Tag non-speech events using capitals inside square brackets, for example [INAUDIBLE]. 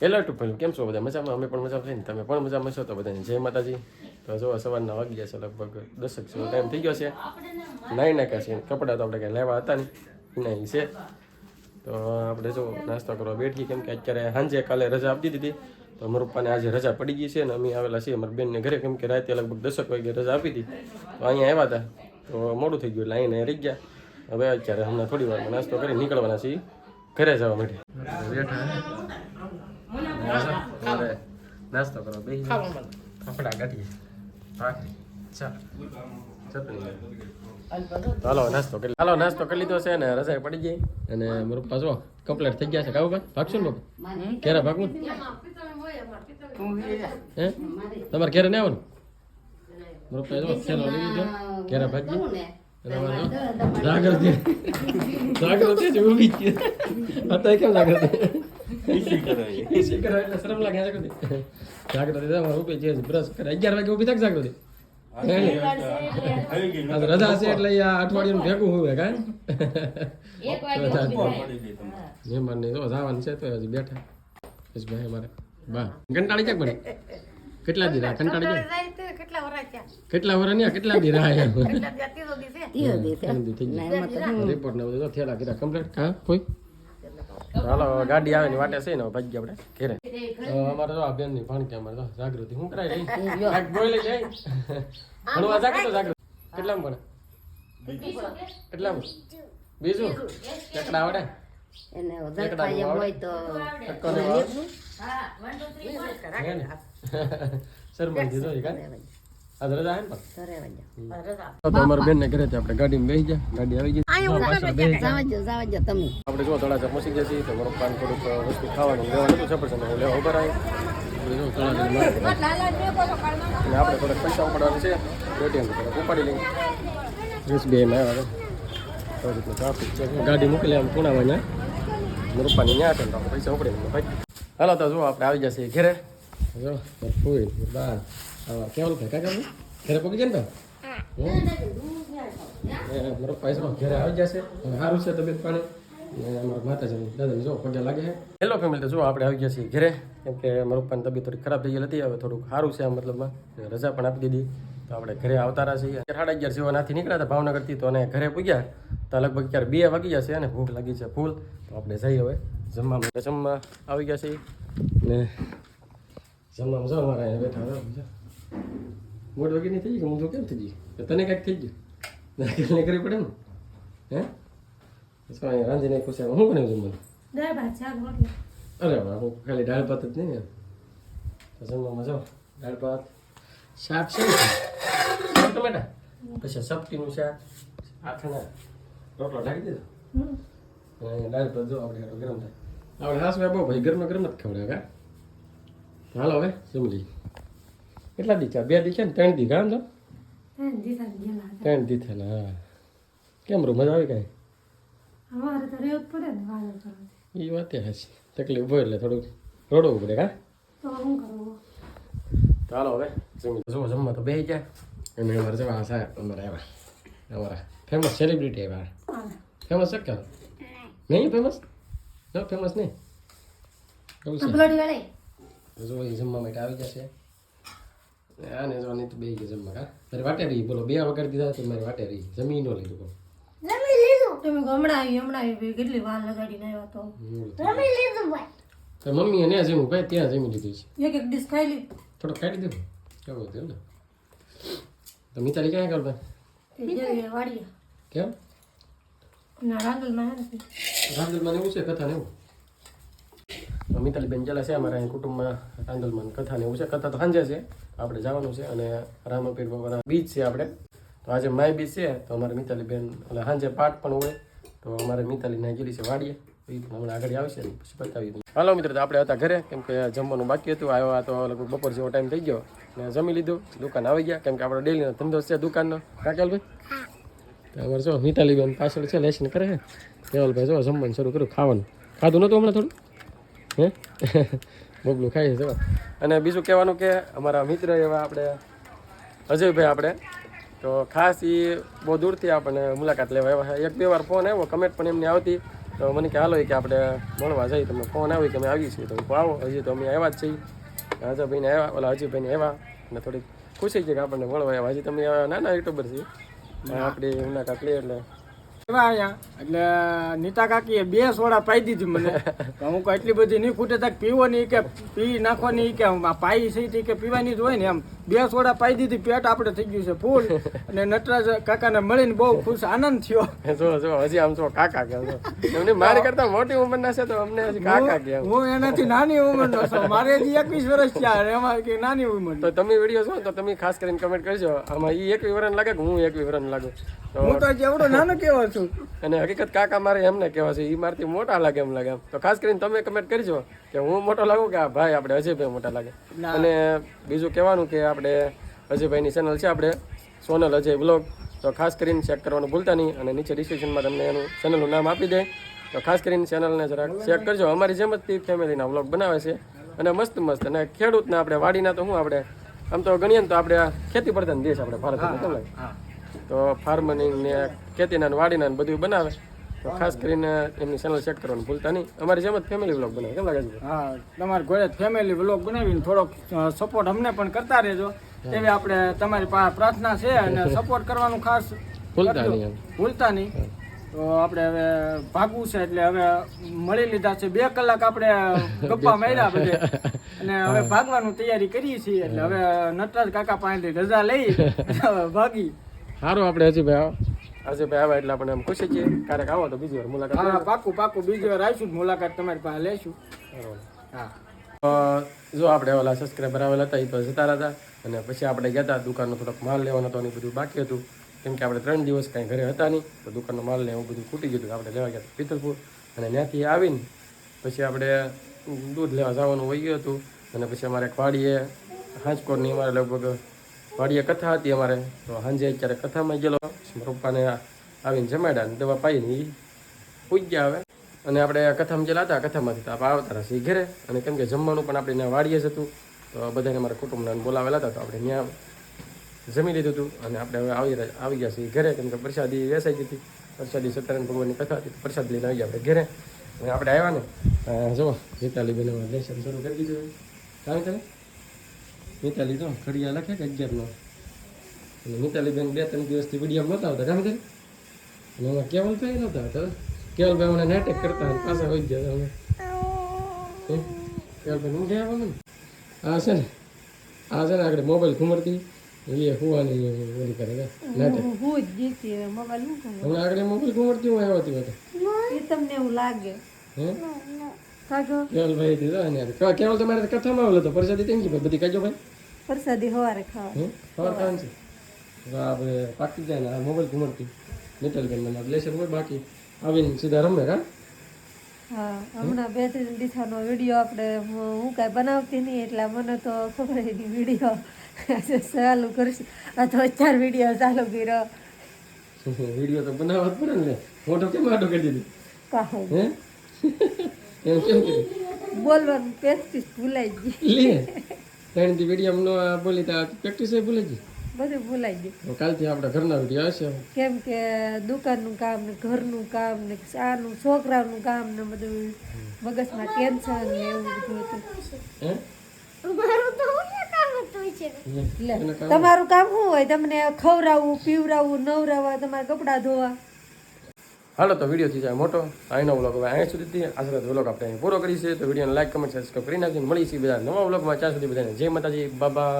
Hello ટુફલ કેમ છો બધા? મજામાં? અમે પણ મજામાં છીએ તમે પણ મજામાં છો? તો બધાને જય માતાજી. તો જો સવારના વાગી ગયા છે, લગભગ દસક જેવો ટાઈમ થઈ ગયો છે. નાઈ નાખ્યા છે. કપડાં તો આપણે કંઈ લેવા હતા નહીં. નહીં છે. તો આપણે જો નાસ્તો કરવા બેઠી કેમ કે અત્યારે સાંજે કાલે રજા આપી દીધી તો અમારા પપ્પાને આજે રજા પડી ગઈ છે ને અમે આવેલા છીએ અમારા બેનને ઘરે. કેમ કે રાતે લગભગ દસક વાગે રજા આપી હતી તો અહીંયા આવ્યા હતા. તો મોડું થઈ ગયું. એટલે અહીંયા રહી ગયા. હવે અત્યારે હમણાં થોડી વારમાં નાસ્તો કરી નીકળવાના છીએ. ઘરે જવા માટે. બેઠા નાસ્તો કરો બે ફાફડા ચટણી હાલો નાસ્તો કરી હાલો નાસ્તો કરી લીધો છે ને રજાઈ પડી ગઈ. અને મારું જો કમ્પ્લીટ થઈ ગયા છે. કાવું ભાઈ ભાગશું ને બાપા? ક્યારે ભાગવું? હે? તમારે ક્યારે નહીં આવવાનું? મારો જો થેલો લઈ લીધો. ક્યારે ભાગી જાગૃતિ. છે ઊભી છે. અત્યારે કેમ જાગૃતિ એસી કરે એટલે શરમ લાગે જાગૃતિ. જાગૃતિ તો અમારે છે. બ્રશ કરે. અગિયાર વાગે ઊભી થાય જાગૃતિ. આજ રજા છે એટલે આ અઠવાડિયું ભેગું હોય કા મહેમાન ને જો જવાનું છે તો હજી બેઠા. ભાઈ અમારે. બા. કંટાળી ક્યાંક પડે કેટલા દી રહ્યા? કંટાળી ગયા કેટલા વરા કેટલા કેટલા દી રહ્યા કેટલા રિપોર્ટ ને બધું થયેલા કીધા કમ્પ્લીટ હા કોઈ? હાલો ગાડી આવે ની વાટે છે ને ભાગી આપણે ઘેરે. તો અમારે તો આ બેનની ભાણકી અમારે તો જાગૃતિ. હું કરાય રહી? બોઈ લઈ જાય ભણવા જાગે તો જાગૃતિ. કેટલામાં ભણે? કેટલામાં? બીજું? કેટલા આવડે? એને વધારે હોય તો ને? શરમાઈ દીધો કાં? આજ રજા હે ને. પણ? તો રહેવા દો. બેન ને ઘરે આપણે ગાડીમાં બેસી ગયા. ગાડી આવી જાય આપણે જો તળાજા પહોંચી ગયા છીએ તો મારો થોડુંક વસ્તુ ખાવાનું લેવાનું હું લેવા ઊભા રહ્યા. આપણે જો થોડાક પૈસા ઉપાડવાના છે. થોડાક ઉપાડી લઈએ. એસબીઆઈમાં આવ્યા હતા ગાડી મૂકી આમ ત્યાં મારા પપ્પાની ત્યાં પૈસા ઉપડી ભાઈ. હાલો તો જો આપણે આવી જશે ઘરે. જો ફૂલ બા કેવલ ભાઈ કાકા ઘરે પગી જાય ને તો મારો પૈસા ઘરે આવી જશે સારું છે તબિયત પાણી ને અમારા માતાજી દાદાને જો પગે લાગે છે હેલો ફેમિલી તો જો આપણે આવી ગયા છીએ ઘરે કેમ કે મારું પપ્પાની તબિયત થોડી ખરાબ થઈ ગઈ હતી હવે થોડુંક સારું છે આ મતલબમાં રજા પણ આપી દીધી તો આપણે ઘરે આવતા રહ્યા છીએ સાડા અગિયાર જેવા નાથી નીકળ્યા હતા ભાવનગરથી તો અને ઘરે પૂગ્યા તો લગભગ ક્યારે બે વાગી ગયા છે અને ભૂખ લાગી છે ફૂલ તો આપણે જઈએ હવે જમવા માટે જમવા આવી ગયા છીએ ને જમવામાં જાઓ મારા એને બેઠા હતા મોટ વગેરે નહીં થઈ ગઈ હું તો કેમ થઈ ગઈ તને કાંઈક થઈ ગયું? નાખીને કરવી પડે ને? હે? શું અહીંયા રાંધીને ખુશ હું બનાવ્યું જમવાનું? અરે વાહ હું ખાલી દાળ ભાત જ નહીં ને જમવામાં જાઓ. દાળ ભાત શાક છે ટમેટા? પછી સપટીનું શાક આથણા. રોટલો ઢાંકી દીધો. દાળ ભાત જો આપણે ગરમ થાય. આપણે હાસ બહુ ભાઈ ગરમ ગરમ જ ખવડાવે હાલો હવે સમજી કેટલા દીચા બે દીચા ને? ત્રણ દીઘા આમ તો. ત્રણ દી થયેલા હા. કેમ રો મજા આવે કાંઈ? ને. એ વાત હશે તકલીફ હોય એટલે થોડુંક રોડવું પડે કા ચાલો હવે જમી જો જમવા તો બે ગયા. અને અમારે જવા સાહેબ અમારે આવ્યા અમારા ફેમસ સેલિબ્રિટી આવ્યા ફેમસ છે કે? નહીં. ફેમસ ન ફેમસ નહીં? જો એ જમવા માટે આવી જશે. આને જો નહીં તો બે જમવા કા મારે વાટે રહી બોલો બે વગર દીધા તો મારે વાટે રહી જમી ન લીધું કોઈ. જમી લીધું. તમે હમણાં આવી હમણાં આવી કેટલી વાર લગાડીને આવ્યા તો. જમી લીધું ભાઈ. તો મમ્મી એને જમ્યું ભાઈ ત્યાં જમી લીધું છે. એક એક ડીશ ખાઈ લીધું થોડુંક ખાઈ દીધું કેવું હતું ને? તો મિતાલી ક્યાં કરતા કેમ? ના રાંદલમાં હે એવું છે કથા ને એવું? તો મિતાલી બેન જેલા છે અમારા અહીં કુટુંબમાં રાંદલમાં કથા ને એવું છે. કથા તો સાંજે છે આપણે જવાનું છે અને રામાપીર બાબાના બીચ છે આપણે. તો આજે માય બીચ છે તો અમારે મિતાલી બેન એટલે સાંજે પાઠ પણ હોય તો અમારે મિતાલી ના ગયેલી છે વાડીએ. તો એ પણ હમણાં આગળ આવશે ને પછી બતાવી દઉં હાલો મિત્રો તો આપણે હતા ઘરે કેમ કે જમવાનું બાકી હતું. આવ્યો તો લગભગ બપોર જેવો ટાઈમ થઈ ગયો. ને જમી લીધું દુકાન આવી ગયા. કેમ કે આપણો ડેલીનો ધંધો છે દુકાનનો. કાકેલભાઈ તો અમારે જો મિતાલીબેન પાછળ છે લેસન કરે છે કેવલભાઈ જો જમવાનું શરૂ કર્યું ખાવાનું. ખાધું નહોતું હમણાં થોડું? બબલું ખાઈ છે [LAUGHS] જો અને બીજું કહેવાનું કે અમારા મિત્ર એવા આપણે, અજયભાઈ આપણે. તો ખાસ એ બહુ દૂરથી આપણને મુલાકાત લેવા આવ્યા એક બે વાર ફોન આવ્યો કમેન્ટ પણ એમની આવતી. તો મને કે, હાલો કે આપણે મળવા જઈએ. તમને ફોન આવ્યો કે, અમે આવી છીએ. તો આવો, હજી તો અમે આવ્યા જ છીએ. અજયભાઈને આવ્યા, ઓલા અજયભાઈને આવ્યા. અને થોડીક ખુશી છે કે આપણને મળવા આવ્યા. હજી તમે નાના યુટ્યુબર છીએ. આપણી મુલાકાત લઈએ એટલે અહીંયા એટલે નીતા કાકીએ બે સોડા પાઈ દીધી મને. [LAUGHS] હું એટલી બધી નહીં ખૂટે તક પીવો નહીં કે પી નાખવાની કે આ પાઈ છે તે કે પીવાની જ હોય ને એમ. બે સોડા પાઈ દીધી પેટ આપણે થઈ ગયું છે ફૂલ. અને નટરાજ કાકાને મળીને બહુ ખુશ આનંદ થયો. જો જો હજી આમ છો કાકા કે એમને મારી કરતા મોટી ઉંમરના છે તો અમને હજી કાકા કે હું એનાથી નાની ઉંમરનો છું. મારે હજી એકવીસ વર્ષ થયા એમાં કે નાની ઉંમર તો તમે વીડિયો જો તો તમે ખાસ કરીને કમેન્ટ કરજો. આમાં ઈ એક વિવરણ લાગે કે હું એક વિવરણ લાગુ. હું તો એવડો નાનો કેવો છું. અને હકીકત કાકા મારે એમને કહેવા છે એ મારથી મોટા લાગે એમ લાગે એમ. તો ખાસ કરીને તમે કમેન્ટ કરજો કે હું મોટો લાગુ કે આ ભાઈ આપણે અજયભાઈ મોટા લાગે. અને બીજું કહેવાનું કે આપણે અજયભાઈની ચેનલ છે આપણે સોનલ અજય બ્લોગ તો ખાસ કરીને ચેક કરવાનું ભૂલતા નહીં અને નીચે ડિસ્ક્રિપ્શનમાં તમને એનું ચેનલનું નામ આપી દે. તો ખાસ કરીને ચેનલને જરાક ચેક કરજો. અમારી જેમ જ તે ફેમિલીના વ્લોગ બનાવે છે અને મસ્ત મસ્ત. અને ખેડૂતને આપણે વાડીના તો શું આપણે આમ તો ગણીએ ને તો આપણે આ ખેતી પ્રધાન દેશ આપણે ભારત કેમ લાગે હા તો ફાર્મિંગ ને ખેતીના વાડીના બધું બનાવે. તો ખાસ કરીને એમની ચેનલ ચેક કરવાનું ભૂલતા નહીં. અમારી જેમ જ ફેમિલી વ્લોગ બનાવે કેમ લાગે છે? હા તમારે ઘરે ફેમિલી વ્લોગ બનાવીને થોડોક સપોર્ટ અમને પણ કરતા રહેજો. એવી આપણે તમારી પાસે પ્રાર્થના છે અને સપોર્ટ કરવાનું ખાસ ભૂલતા. નહીં ભૂલતા નહીં. તો આપણે હવે ભાગવું છે એટલે હવે મળી લીધા છે. બે કલાક આપણે [LAUGHS] ગપ્પા માર્યા બધે. અને હવે ભાગવાનું તૈયારી કરીએ છીએ એટલે હવે નટરાજ કાકા પાસેથી રજા લઈ [LAUGHS] ભાગી. સારું આપણે હજી આવો. અજયભાઈ આવ્યા એટલે આપણે આમ ખુશી છીએ ક્યારેક આવો તો બીજી વાર મુલાકાત હા પાકું પાકું. બીજી વાર આવીશું મુલાકાત તમારી પાસે લેશું. હા. જો આપણે ઓલા સબસ્ક્રાઈબર આવેલા હતા એ તો જતા હતા. અને પછી આપણે ગયા હતા દુકાનનો થોડોક માલ લેવાનો હતો ને એ બધું બાકી હતું. કેમ કે આપણે ત્રણ દિવસ કાંઈ ઘરે હતા નહીં તો દુકાનનો માલ લેવું બધું ખૂટી ગયું આપણે લેવા ગયા હતા પિત્તરપુર અને ત્યાંથી આવીને પછી આપણે દૂધ લેવા જવાનું વહી ગયું હતું. અને પછી અમારે વાડીએ હાંચકોરની અમારે લગભગ વાડીએ કથા હતી અમારે. તો સાંજે અત્યારે કથામાં ગયેલો. પપ્પાને આવીને જમાડ્યા ને દવા પાઈને એ પૂજ્યા આવે અને આપણે કથામાં ગયેલા હતા. કથામાંથી તો આપણે આવતા રહેશે ઘરે. અને કેમ કે જમવાનું પણ આપણે ત્યાં વાડીએ જ હતું. તો બધાને અમારા કુટુંબના બોલાવેલા હતા. તો આપણે ત્યાં જમી લીધું હતું. અને આપણે હવે આવી આવી ગયા છીએ ઘરે. કેમ કે પ્રસાદી વેસાઈ હતી. પ્રસાદી સત્યનારાયણ ભગવાનની કથા હતી. પ્રસાદ લઈને આવી ગયા આપણે ઘરે. અને આપણે આવ્યા ને. જુઓ જો મિતાલી બેન લેશન શરૂ કરી દીધું કાંઈ કરે મિતાલી જો ઘડિયા લખે કે અગિયારનો અને મિતાલી બેન બે ત્રણ દિવસથી વીડિયો નહોતા આવતા કામ કરી? અને એમાં કેવલભાઈ નહોતા આવતા કેવલભાઈ મને નાટક કરતા પાછા વહી ગયા અમે. કેવલભાઈ હું ગયા આવવાનું ને આ છે ને આ છે ને આગળ મોબાઈલ ઘુમરતી. એ હુવાની ઓલી કરે નાટક. હું હું કરું હમણાં આગળ મોબાઈલ ઘુમરતી હું આવ્યો હતી એ તમને એવું લાગે. હે? થી તો ને કેવલ તમારે કથામાં આવેલો તો પરસાદી તેમ કે બધી કાજો ભાઈ? પ્રસાદી હવારે ખાવા. હે ખબર છે? આપણે પાકી જાય ને મોબાઈલ ઘુમડતી. બેન મને હોય બાકી. આવીને સીધા રમે કા હા હમણાં બે ત્રણ દિવસનો વીડિયો આપણે હું કાંઈ બનાવતી નહીં એટલે મને તો ખબર હતી વીડિયો. ચાલુ કરશે. અથવા ચાર વીડિયો ચાલુ કર્યો. [LAUGHS] વીડિયો તો બનાવવા જ પડે ને ફોટો કેમ આડો કરી દીધી? હે? એમ કેમ કીધું બોલવાનું પ્રેક્ટિસ ભૂલાઈ ગઈ. લે ત્રણ દી વીડિયો નો બોલી તા પ્રેક્ટિસ એ ભૂલી ગઈ? બધું ભૂલાઈ ગયું. તો કાલથી આપણે ઘરના વીડિયો હશે કેમ કે દુકાનનું કામ ને ઘરનું કામ ને શાનું છોકરાનું કામ ને બધું મગજમાં ટેન્શન ને એવું બધું હતું. તમારું કામ શું હોય? તમને ખવડાવવું પીવડાવવું નવરાવવા તમારા કપડાં ધોવા? હાલો, તો વીડિયો થઈ જાય મોટો. અહીંનો વ્લોગ હવે અહીંયા સુધી આશરે વ્લોગ આપણે અહીં પૂરો કરીશું તો વિડીયોને લાઈક કમેન્ટ સબસ્ક્રાઈબ કરી નાખીને મળીશું બધા નવા વ્લોગમાં ત્યાં સુધી બધાને જય માતાજી. બાબા